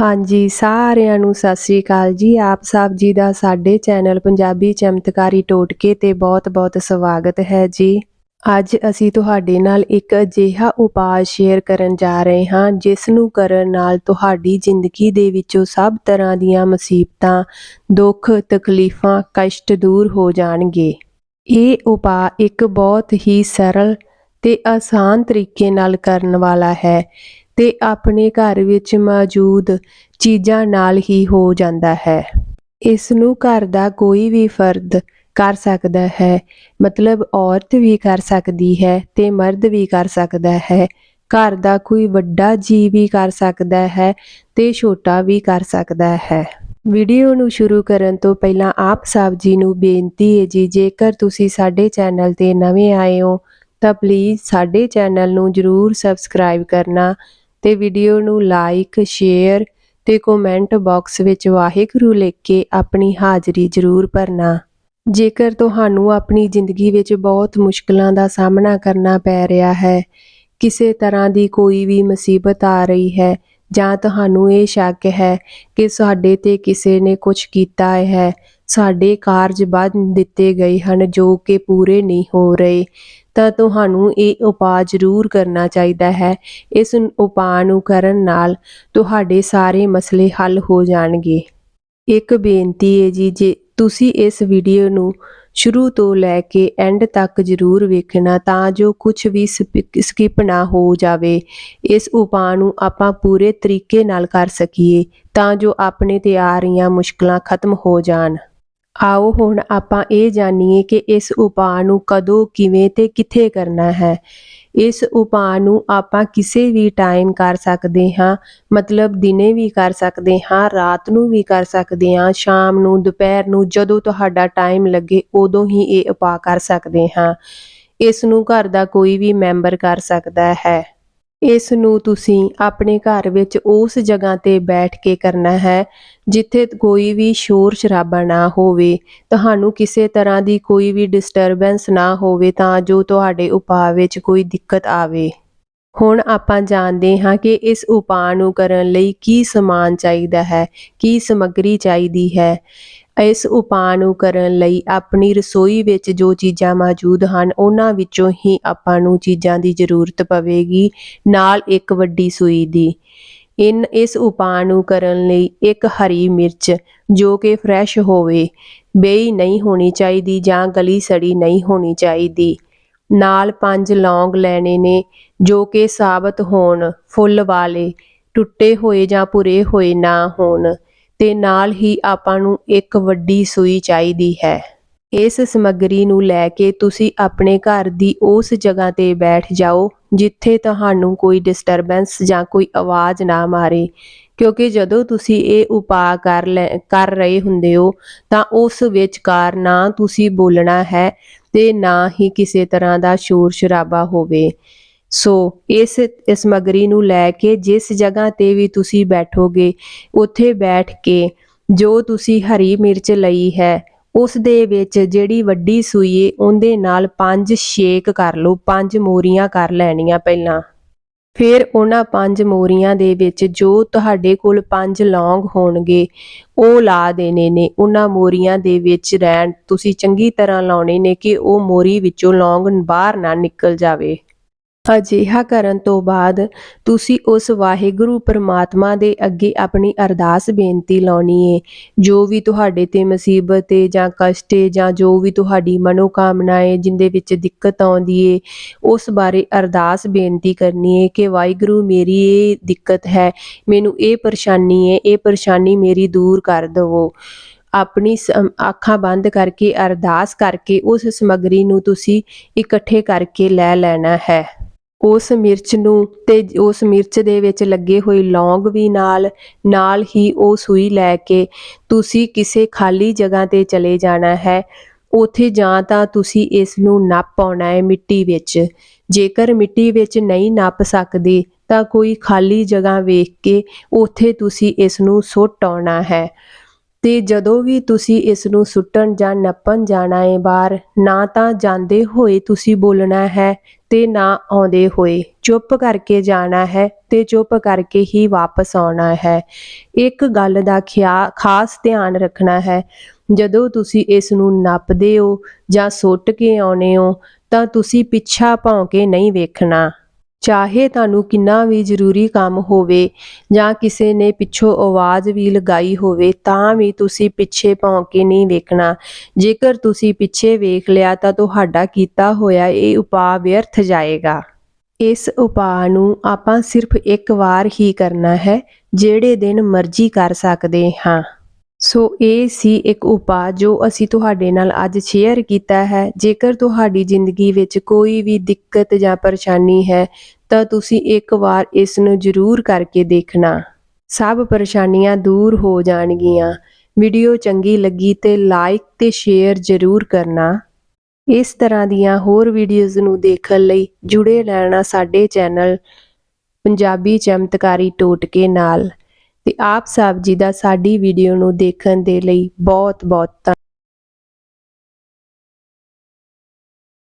ਹਾਂਜੀ, ਸਾਰਿਆਂ ਨੂੰ ਸਤਿ ਸ੍ਰੀ ਅਕਾਲ ਜੀ। ਆਪ ਸਾਹਿਬ ਜੀ ਦਾ ਸਾਡੇ ਚੈਨਲ ਪੰਜਾਬੀ ਚਮਤਕਾਰੀ ਟੋਟਕੇ ਤੇ ਬਹੁਤ-ਬਹੁਤ ਸਵਾਗਤ ਹੈ ਜੀ। ਅੱਜ ਅਸੀਂ ਤੁਹਾਡੇ ਨਾਲ ਇੱਕ ਅਜਿਹਾ ਉਪਾਅ ਸ਼ੇਅਰ ਕਰਨ ਜਾ ਰਹੇ ਹਾਂ, ਜਿਸ ਨੂੰ ਕਰਨ ਨਾਲ ਤੁਹਾਡੀ ਜ਼ਿੰਦਗੀ ਦੇ ਵਿੱਚੋਂ ਸਭ ਤਰ੍ਹਾਂ ਦੀਆਂ ਮੁਸੀਬਤਾਂ, ਦੁੱਖ, ਤਕਲੀਫਾਂ, ਕਸ਼ਟ ਦੂਰ ਹੋ ਜਾਣਗੇ। ਇਹ ਉਪਾਅ ਇੱਕ ਬਹੁਤ ਹੀ ਸਰਲ ਤੇ ਆਸਾਨ ਤਰੀਕੇ ਨਾਲ ਕਰਨ ਵਾਲਾ ਹੈ। ਤੇ ਆਪਣੇ ਘਰ ਵਿੱਚ ਮੌਜੂਦ ਚੀਜ਼ਾਂ ਨਾਲ ਹੀ ਹੋ ਜਾਂਦਾ ਹੈ। ਇਸ ਨੂੰ ਘਰ ਦਾ ਕੋਈ ਵੀ ਫਰਦ ਕਰ ਸਕਦਾ ਹੈ। ਮਤਲਬ ਔਰਤ ਵੀ ਕਰ ਸਕਦੀ ਹੈ ਤੇ ਮਰਦ ਵੀ ਕਰ ਸਕਦਾ ਹੈ। ਘਰ ਦਾ ਕੋਈ ਵੱਡਾ ਜੀ ਵੀ ਕਰ ਸਕਦਾ ਹੈ ਤੇ ਛੋਟਾ ਵੀ ਕਰ ਸਕਦਾ ਹੈ। ਵੀਡੀਓ ਨੂੰ ਸ਼ੁਰੂ ਕਰਨ ਤੋਂ ਪਹਿਲਾਂ ਆਪ ਸਭ ਜੀ ਨੂੰ ਬੇਨਤੀ ਹੈ ਜੀ, ਜੇਕਰ ਤੁਸੀਂ ਸਾਡੇ ਚੈਨਲ ਤੇ ਨਵੇਂ ਆਏ ਹੋ ਤਾਂ ਪਲੀਜ਼ ਸਾਡੇ ਚੈਨਲ ਨੂੰ ਜਰੂਰ ਸਬਸਕ੍ਰਾਈਬ ਕਰਨਾ ਤੇ ਵੀਡੀਓ ਨੂੰ ਲਾਈਕ ਸ਼ੇਅਰ ਤੇ ਕਮੈਂਟ ਬਾਕਸ ਵਿੱਚ ਵਾਹਿਗੁਰੂ ਲਿਖ ਕੇ ਆਪਣੀ ਹਾਜ਼ਰੀ ਜ਼ਰੂਰ ਭਰਨਾ। ਜੇਕਰ ਤੁਹਾਨੂੰ ਆਪਣੀ ਜ਼ਿੰਦਗੀ ਵਿੱਚ ਬਹੁਤ ਮੁਸ਼ਕਲਾਂ ਦਾ ਸਾਹਮਣਾ ਕਰਨਾ ਪੈ ਰਿਹਾ ਹੈ, ਕਿਸੇ ਤਰ੍ਹਾਂ ਦੀ ਕੋਈ ਵੀ ਮੁਸੀਬਤ ਆ ਰਹੀ ਹੈ, ਜਾਂ ਤੁਹਾਨੂੰ ਇਹ ਸ਼ੱਕ ਹੈ ਕਿ ਸਾਡੇ ਤੇ ਕਿਸੇ ਨੇ ਕੁਝ ਕੀਤਾ ਹੈ ਸਾਡੇ ਕਾਰਜ ਬੰਦ ਦਿੱਤੇ ਗਏ ਹਨ ਜੋ ਕਿ ਪੂਰੇ ਨਹੀਂ ਹੋ ਰਹੇ। ਤਾਂ ਤੁਹਾਨੂੰ ਇਹ ਉਪਾਅ ਜ਼ਰੂਰ ਕਰਨਾ ਚਾਹੀਦਾ ਹੈ। ਇਸ ਉਪਾਅ ਨੂੰ ਕਰਨ ਨਾਲ ਤੁਹਾਡੇ ਸਾਰੇ ਮਸਲੇ ਹੱਲ ਹੋ ਜਾਣਗੇ। ਇੱਕ ਬੇਨਤੀ ਹੈ ਜੀ, ਜੇ ਤੁਸੀਂ ਇਸ ਵੀਡੀਓ ਨੂੰ ਸ਼ੁਰੂ ਤੋਂ ਲੈ ਕੇ ਐਂਡ ਤੱਕ ਜ਼ਰੂਰ ਵੇਖਣਾ, ਤਾਂ ਜੋ ਕੁਝ ਵੀ ਸਕਿਪ ਨਾ ਹੋ ਜਾਵੇ। ਇਸ ਉਪਾਅ ਨੂੰ ਆਪਾਂ ਪੂਰੇ ਤਰੀਕੇ ਨਾਲ ਕਰ ਸਕੀਏ, ਤਾਂ ਜੋ ਆਪਣੇ ਤੇ ਆ ਰਹੀਆਂ ਮੁਸ਼ਕਲਾਂ ਖਤਮ ਹੋ ਜਾਣ। ਆਓ ਹੁਣ ਆਪਾਂ ਇਹ ਜਾਣੀਏ ਕਿ ਇਸ ਉਪਾਅ ਨੂੰ ਕਦੋਂ, ਕਿਵੇਂ ਤੇ ਕਿੱਥੇ ਕਰਨਾ ਹੈ। ਇਸ ਉਪਾਅ ਨੂੰ ਆਪਾਂ ਕਿਸੇ ਵੀ ਟਾਈਮ ਕਰ ਸਕਦੇ ਹਾਂ, ਮਤਲਬ ਦਿਨੇ ਵੀ ਕਰ ਸਕਦੇ ਹਾਂ, ਰਾਤ ਨੂੰ ਵੀ ਕਰ ਸਕਦੇ ਹਾਂ, ਸ਼ਾਮ ਨੂੰ, ਦੁਪਹਿਰ ਨੂੰ, ਜਦੋਂ ਤੁਹਾਡਾ ਟਾਈਮ ਲੱਗੇ ਉਦੋਂ ਹੀ ਇਹ ਉਪਾਅ ਕਰ ਸਕਦੇ ਹਾਂ। ਇਸ ਨੂੰ ਘਰ ਦਾ ਕੋਈ ਵੀ ਮੈਂਬਰ ਕਰ ਸਕਦਾ ਹੈ। ਇਸ ਨੂੰ ਤੁਸੀਂ ਆਪਣੇ ਘਰ ਵਿੱਚ ਉਸ ਜਗ੍ਹਾ ਤੇ ਬੈਠ ਕੇ ਕਰਨਾ ਹੈ, ਜਿੱਥੇ ਕੋਈ ਵੀ ਸ਼ੋਰ ਸ਼ਰਾਬਾ ਨਾ ਹੋਵੇ। ਤੁਹਾਨੂੰ ਕਿਸੇ ਤਰ੍ਹਾਂ ਦੀ ਕੋਈ ਵੀ ਡਿਸਟਰਬੈਂਸ ਨਾ ਹੋਵੇ ਤਾਂ ਜੋ ਤੁਹਾਡੇ ਉਪਾਅ ਵਿੱਚ ਕੋਈ ਦਿੱਕਤ ਆਵੇ। ਹੁਣ ਆਪਾਂ ਜਾਣਦੇ ਹਾਂ ਕਿ ਇਸ ਉਪਾਅ ਨੂੰ ਕਰਨ ਲਈ ਕੀ ਸਮਾਨ ਚਾਹੀਦਾ ਹੈ, ਕੀ ਸਮੱਗਰੀ ਚਾਹੀਦੀ ਹੈ। ਇਸ ਉਪਾਅ ਨੂੰ ਕਰਨ ਲਈ ਆਪਣੀ ਰਸੋਈ ਵਿੱਚ ਜੋ ਚੀਜ਼ਾਂ ਮੌਜੂਦ ਹਨ, ਉਹਨਾਂ ਵਿੱਚੋਂ ਹੀ ਆਪਾਂ ਨੂੰ ਚੀਜ਼ਾਂ ਦੀ ਜ਼ਰੂਰਤ ਪਵੇਗੀ। ਨਾਲ ਇੱਕ ਵੱਡੀ ਸੂਈ ਦੀ। ਇਨ, ਇਸ ਉਪਾਅ ਨੂੰ ਕਰਨ ਲਈ ਇੱਕ ਹਰੀ ਮਿਰਚ, ਜੋ ਕਿ ਫਰੈਸ਼ ਹੋਵੇ, ਬੇਈ ਨਹੀਂ ਹੋਣੀ ਚਾਹੀਦੀ ਜਾਂ ਗਲੀ ਸੜੀ ਨਹੀਂ ਹੋਣੀ ਚਾਹੀਦੀ। ਨਾਲ ਪੰਜ ਲੌਂਗ ਲੈਣੇ ਨੇ, ਜੋ ਕਿ ਸਾਬਤ ਹੋਣ, ਫੁੱਲ ਵਾਲੇ, ਟੁੱਟੇ ਹੋਏ ਜਾਂ ਪੁਰੇ ਹੋਏ ਨਾ ਹੋਣ। ਤੇ ਨਾਲ ਹੀ ਆਪਾਂ ਨੂੰ ਇੱਕ ਵੱਡੀ ਸੂਈ ਚਾਹੀਦੀ ਹੈ। ਇਸ ਸਮੱਗਰੀ ਨੂੰ ਲੈ ਕੇ ਤੁਸੀਂ ਆਪਣੇ ਘਰ ਦੀ ਉਸ ਜਗ੍ਹਾ ਤੇ ਬੈਠ ਜਾਓ, ਜਿੱਥੇ ਤੁਹਾਨੂੰ ਕੋਈ ਡਿਸਟਰਬੈਂਸ ਜਾਂ ਕੋਈ ਆਵਾਜ਼ ਨਾ ਮਾਰੇ। ਕਿਉਂਕਿ ਜਦੋਂ ਤੁਸੀਂ ਇਹ ਉਪਾਅ ਕਰ ਕਰ ਰਹੇ ਹੁੰਦੇ ਹੋ, ਤਾਂ ਉਸ ਵਿਚਕਾਰ ਨਾ ਤੁਸੀਂ ਬੋਲਣਾ ਹੈ ਤੇ ਨਾ ਹੀ ਕਿਸੇ ਤਰ੍ਹਾਂ ਦਾ ਸ਼ੋਰ ਸ਼ਰਾਬਾ ਹੋਵੇ। ਸੋ ਇਸ ਸਮਗਰੀ ਨੂੰ ਲੈ ਕੇ ਜਿਸ ਜਗ੍ਹਾ ਤੇ ਵੀ ਤੁਸੀਂ ਬੈਠੋਗੇ, ਉੱਥੇ ਬੈਠ ਕੇ ਜੋ ਤੁਸੀਂ ਹਰੀ ਮਿਰਚ ਲਈ ਹੈ, ਉਸ ਦੇ ਵਿੱਚ ਜਿਹੜੀ ਵੱਡੀ ਸੂਈ ਏ, ਉਹਦੇ ਨਾਲ ਪੰਜ ਛੇਕ ਕਰ ਲਓ, ਪੰਜ ਮੋਰੀਆਂ ਕਰ ਲੈਣੀਆਂ ਪਹਿਲਾਂ। ਫਿਰ ਉਹਨਾਂ ਪੰਜ ਮੋਰੀਆਂ ਦੇ ਵਿੱਚ ਜੋ ਤੁਹਾਡੇ ਕੋਲ ਪੰਜ ਲੌਂਗ ਹੋਣਗੇ, ਉਹ ਲਾ ਦੇਣੇ ਨੇ। ਉਹਨਾਂ ਮੋਰੀਆਂ ਦੇ ਵਿੱਚ ਰਹਿਣ, ਤੁਸੀਂ ਚੰਗੀ ਤਰ੍ਹਾਂ ਲਾਉਣੇ ਨੇ ਕਿ ਉਹ ਮੋਰੀ ਵਿੱਚੋਂ ਲੌਂਗ ਬਾਹਰ ਨਾ ਨਿਕਲ ਜਾਵੇ। ਅਜਿਹਾ ਕਰਨ ਤੋਂ ਬਾਅਦ ਤੁਸੀਂ ਉਸ ਵਾਹਿਗੁਰੂ ਪਰਮਾਤਮਾ ਦੇ ਅੱਗੇ ਆਪਣੀ ਅਰਦਾਸ ਬੇਨਤੀ ਲਾਉਣੀ ਏ। ਜੋ ਵੀ ਤੁਹਾਡੇ ਤੇ ਮੁਸੀਬਤ ਏ ਜਾਂ ਕਸ਼ਟ ਏ ਜਾਂ ਜੋ ਵੀ ਤੁਹਾਡੀ ਮਨੋਕਾਮਨਾ ਏ ਜਿੰਦੇ ਵਿੱਚ ਦਿੱਕਤ ਆਉਂਦੀ ਏ, ਉਸ ਬਾਰੇ ਅਰਦਾਸ ਬੇਨਤੀ ਕਰਨੀ ਏ ਕਿ ਵਾਹਿਗੁਰੂ ਮੇਰੀ ਇਹ ਦਿੱਕਤ ਹੈ, ਮੈਨੂੰ ਇਹ ਪਰੇਸ਼ਾਨੀ ਏ, ਇਹ ਪਰੇਸ਼ਾਨੀ ਮੇਰੀ ਦੂਰ ਕਰ ਦਵੋ। ਆਪਣੀ ਅੱਖਾਂ ਬੰਦ ਕਰਕੇ ਅਰਦਾਸ ਕਰਕੇ ਉਸ ਸਮਗਰੀ ਨੂੰ ਤੁਸੀਂ ਇਕੱਠੇ ਕਰਕੇ ਲੈ ਲੈਣਾ ਹੈ। ਉਸ ਮਿਰਚ ਨੂੰ ਤੇ ਉਸ ਮਿਰਚ ਦੇ ਵਿੱਚ ਲੱਗੇ ਹੋਏ ਲੌਂਗ ਵੀ ਨਾਲ ਨਾਲ ਹੀ ਉਹ ਸੂਈ ਲੈ ਕੇ, ਤੁਸੀਂ ਕਿਸੇ ਖਾਲੀ ਜਗ੍ਹਾ ਤੇ ਚਲੇ ਜਾਣਾ ਹੈ, ਉਥੇ ਜਾਂ ਤਾਂ ਤੁਸੀਂ ਇਸ ਨੂੰ ਨੱਪ ਆਉਣਾ ਹੈ ਮਿੱਟੀ ਵਿੱਚ। ਜੇਕਰ ਮਿੱਟੀ ਵਿੱਚ ਨਹੀਂ ਨੱਪ ਸਕਦੇ, ਤਾਂ ਕੋਈ ਖਾਲੀ ਜਗ੍ਹਾ ਵੇਖ ਕੇ ਉਥੇ ਤੁਸੀਂ ਇਸ ਨੂੰ ਸੁੱਟ ਆਉਣਾ ਹੈ। ਤੇ ਜਦੋਂ ਵੀ ਤੁਸੀਂ ਇਸ ਨੂੰ ਸੁੱਟਣ ਜਾਂ ਨੱਪਣ ਜਾਣਾ ਹੈ ਬਾਹਰ, ਨਾ ਤਾਂ ਜਾਂਦੇ ਹੋਏ ਤੁਸੀਂ ਬੋਲਣਾ ਹੈ ਤੇ ਨਾ ਆਉਂਦੇ ਹੋਏ। ਚੁੱਪ ਕਰਕੇ ਜਾਣਾ ਹੈ ਤੇ ਚੁੱਪ ਕਰਕੇ ਹੀ ਵਾਪਸ ਆਉਣਾ ਹੈ। ਇੱਕ ਗੱਲ ਦਾ ਖਿਆ, ਖਾਸ ਧਿਆਨ ਰੱਖਣਾ ਹੈ। ਜਦੋਂ ਤੁਸੀਂ ਇਸ ਨੂੰ ਨੱਪਦੇ ਹੋ ਜਾਂ ਸੁੱਟ ਕੇ ਆਉਨੇ ਹੋ, ਤਾਂ ਤੁਸੀਂ ਪਿੱਛਾ ਭੌਂ ਕੇ ਨਹੀਂ ਵੇਖਣਾ। ਚਾਹੇ ਤੁਹਾਨੂੰ ਕਿੰਨਾ ਵੀ ਜ਼ਰੂਰੀ ਕੰਮ ਹੋਵੇ ਜਾਂ ਕਿਸੇ ਨੇ ਪਿੱਛੋਂ ਆਵਾਜ਼ ਵੀ ਲਗਾਈ ਹੋਵੇ, ਤਾਂ ਵੀ ਤੁਸੀਂ ਪਿੱਛੇ ਭੌਂ ਕੇ ਨਹੀਂ ਵੇਖਣਾ। ਜੇਕਰ ਤੁਸੀਂ ਪਿੱਛੇ ਵੇਖ ਲਿਆ ਤਾਂ ਤੁਹਾਡਾ ਕੀਤਾ ਹੋਇਆ ਇਹ ਉਪਾਅ ਵਿਅਰਥ ਜਾਏਗਾ। ਇਸ ਉਪਾਅ ਨੂੰ ਆਪਾਂ ਸਿਰਫ ਇੱਕ ਵਾਰ ਹੀ ਕਰਨਾ ਹੈ, ਜਿਹੜੇ ਦਿਨ ਮਰਜ਼ੀ ਕਰ ਸਕਦੇ ਹਾਂ। ਸੋ ਇਹ ਸੀ ਇੱਕ ਉਪਾਅ ਜੋ ਅਸੀਂ ਤੁਹਾਡੇ ਨਾਲ ਅੱਜ ਸ਼ੇਅਰ ਕੀਤਾ ਹੈ। ਜੇਕਰ ਤੁਹਾਡੀ ਜ਼ਿੰਦਗੀ ਵਿੱਚ ਕੋਈ ਵੀ ਦਿੱਕਤ ਜਾਂ ਪਰੇਸ਼ਾਨੀ ਹੈ, ਤਾਂ ਤੁਸੀਂ ਇੱਕ ਵਾਰ ਇਸ ਨੂੰ ਜ਼ਰੂਰ ਕਰਕੇ ਦੇਖਣਾ। ਸਭ ਪਰੇਸ਼ਾਨੀਆਂ ਦੂਰ ਹੋ ਜਾਣਗੀਆਂ। ਵੀਡੀਓ ਚੰਗੀ ਲੱਗੀ ਤੇ ਲਾਈਕ ਤੇ ਸ਼ੇਅਰ ਜ਼ਰੂਰ ਕਰਨਾ। ਇਸ ਤਰ੍ਹਾਂ ਦੀਆਂ ਹੋਰ ਵੀਡੀਓਜ਼ ਨੂੰ ਦੇਖਣ ਲਈ ਜੁੜੇ ਰਹਿਣਾ ਸਾਡੇ ਚੈਨਲ ਪੰਜਾਬੀ ਚਮਤਕਾਰੀ ਟੋਟਕੇ ਨਾਲ। ਤੇ ਆਪ ਸਾਹਿਬ ਜੀ ਦਾ ਸਾਡੀ ਵੀਡੀਓ ਨੂੰ ਦੇਖਣ ਦੇ ਲਈ ਬਹੁਤ ਬਹੁਤ ਧੰਨਵਾਦ।